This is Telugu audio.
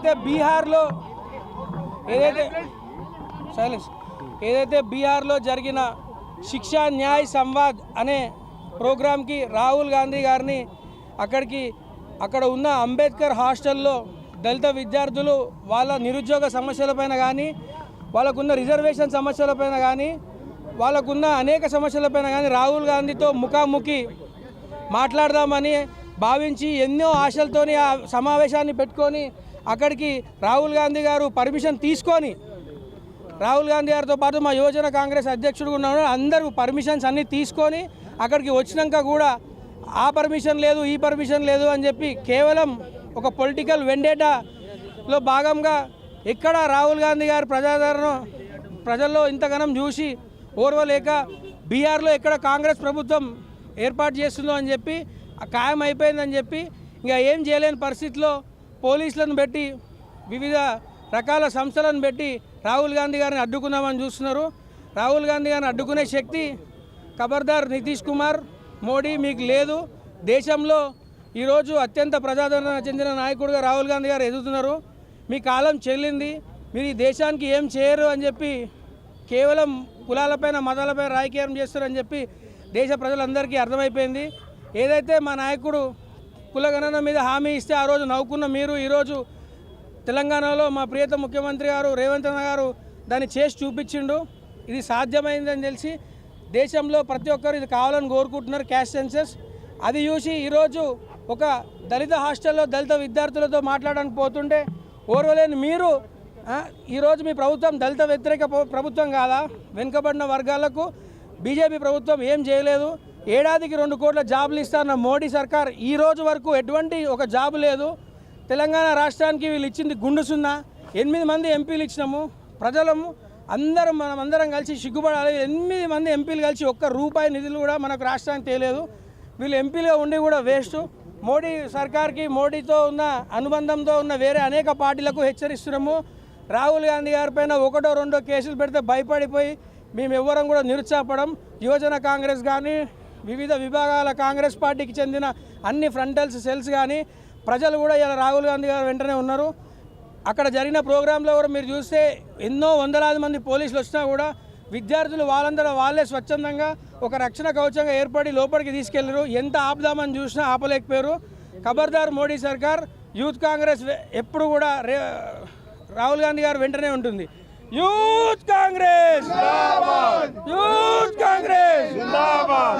ఏదైతే బీహార్లో ఏదైతే సైలెన్స్. ఏదైతే బీహార్లో జరిగిన శిక్షా న్యాయ సంవాద్ అనే ప్రోగ్రాంకి రాహుల్ గాంధీ గారిని అక్కడికి అక్కడ ఉన్న అంబేద్కర్ హాస్టల్లో దళిత విద్యార్థులు వాళ్ళ నిరుద్యోగ సమస్యలపైన కానీ వాళ్ళకున్న రిజర్వేషన్ సమస్యలపైన కానీ వాళ్ళకున్న అనేక సమస్యలపైన కానీ రాహుల్ గాంధీతో ముఖాముఖి మాట్లాడదామని భావించి ఎన్నో ఆశలతోని ఆ సమావేశాన్ని పెట్టుకొని అక్కడికి రాహుల్ గాంధీ గారు పర్మిషన్ తీసుకొని రాహుల్ గాంధీ గారితో పాటు మా యువజన కాంగ్రెస్ అధ్యక్షుడు ఉన్నాడు అందరూ పర్మిషన్స్ అన్నీ తీసుకొని అక్కడికి వచ్చినాక కూడా ఆ పర్మిషన్ లేదు ఈ పర్మిషన్ లేదు అని చెప్పి కేవలం ఒక పొలిటికల్ వెండేటాలో భాగంగా ఎక్కడ రాహుల్ గాంధీ గారు ప్రజాదరణ ప్రజల్లో ఇంతగానం చూసి ఓర్వలేక బీహార్లో ఎక్కడ కాంగ్రెస్ ప్రభుత్వం ఏర్పాటు చేస్తుందో అని చెప్పి ఖాయం అయిపోయిందని చెప్పి ఇంకా ఏం చేయలేని పరిస్థితిలో పోలీసులను పెట్టి వివిధ రకాల సంస్థలను పెట్టి రాహుల్ గాంధీ గారిని అడ్డుకుందామని చూస్తున్నారు. రాహుల్ గాంధీ గారిని అడ్డుకునే శక్తి ఖబర్దార్ నితీష్ కుమార్ మోడీ మీకు లేదు. దేశంలో ఈరోజు అత్యంత ప్రజాదరణ చెందిన నాయకుడిగా రాహుల్ గాంధీ గారు ఎదుగుతున్నారు. మీ కాలం చెల్లింది. మీరు ఈ దేశానికి ఏం చేయరు అని చెప్పి కేవలం కులాలపైన మతాలపైన రాజకీయం చేస్తారని చెప్పి దేశ ప్రజలందరికీ అర్థమైపోయింది. ఏదైతే మా నాయకుడు కులగణన మీద హామీ ఇస్తే ఆ రోజు నవ్వుకున్న మీరు ఈరోజు తెలంగాణలో మా ప్రియత ముఖ్యమంత్రి గారు రేవంత్ రెడ్డి గారు దాన్ని చేసి చూపించిండు. ఇది సాధ్యమైందని తెలిసి దేశంలో ప్రతి ఒక్కరు ఇది కావాలని కోరుకుంటున్నారు క్యాష్ సెన్సెస్. అది చూసి ఈరోజు ఒక దళిత హాస్టల్లో దళిత విద్యార్థులతో మాట్లాడడానికి పోతుంటే ఓర్వలేని మీరు ఈరోజు మీ ప్రభుత్వం దళిత వ్యతిరేక ప్రభుత్వం కాదా? వెనుకబడిన వర్గాలకు బీజేపీ ప్రభుత్వం ఏం చేయలేదు. ఏడాదికి రెండు కోట్ల జాబులు ఇస్తారన్న మోడీ సర్కార్ ఈ రోజు వరకు ఎటువంటి ఒక జాబు లేదు. తెలంగాణ రాష్ట్రానికి వీళ్ళు ఇచ్చింది గుండు సున్నా. ఎనిమిది మంది ఎంపీలు ఇచ్చినాము. ప్రజలము అందరం మనం అందరం కలిసి సిగ్గుపడాలి. ఎనిమిది మంది ఎంపీలు కలిసి ఒక్క రూపాయి నిధులు కూడా మనకు రాష్ట్రానికి తెలియదు వీళ్ళు ఎంపీలుగా ఉండి కూడా వేస్ట్. మోడీ సర్కార్కి మోడీతో ఉన్న అనుబంధంతో ఉన్న వేరే అనేక పార్టీలకు హెచ్చరిస్తున్నాము. రాహుల్ గాంధీ గారి పైన ఒకటో రెండో కేసులు పెడితే భయపడిపోయి మేము ఎవ్వరం కూడా నిరుత్సాహపడం. యువజన కాంగ్రెస్ కానీ వివిధ విభాగాల కాంగ్రెస్ పార్టీకి చెందిన అన్ని ఫ్రంటల్స్ సెల్స్ కానీ ప్రజలు కూడా ఇలా రాహుల్ గాంధీ గారు వెంటనే ఉన్నారు. అక్కడ జరిగిన ప్రోగ్రాంలో కూడా మీరు చూస్తే ఎన్నో వందలాది మంది పోలీసులు వచ్చినా కూడా విద్యార్థులు వాళ్ళందరూ వాళ్ళే స్వచ్ఛందంగా ఒక రక్షణ కవచంగా ఏర్పడి లోపలికి తీసుకెళ్ళరు ఎంత ఆపుదామని చూసినా ఆపలేకపోయారు. ఖబర్దార్ మోడీ సర్కార్ యూత్ కాంగ్రెస్ ఎప్పుడు కూడా రే రాహుల్ గాంధీ గారు వెంటనే ఉంటుంది. యూత్ కాంగ్రెస్! యూత్ కాంగ్రెస్!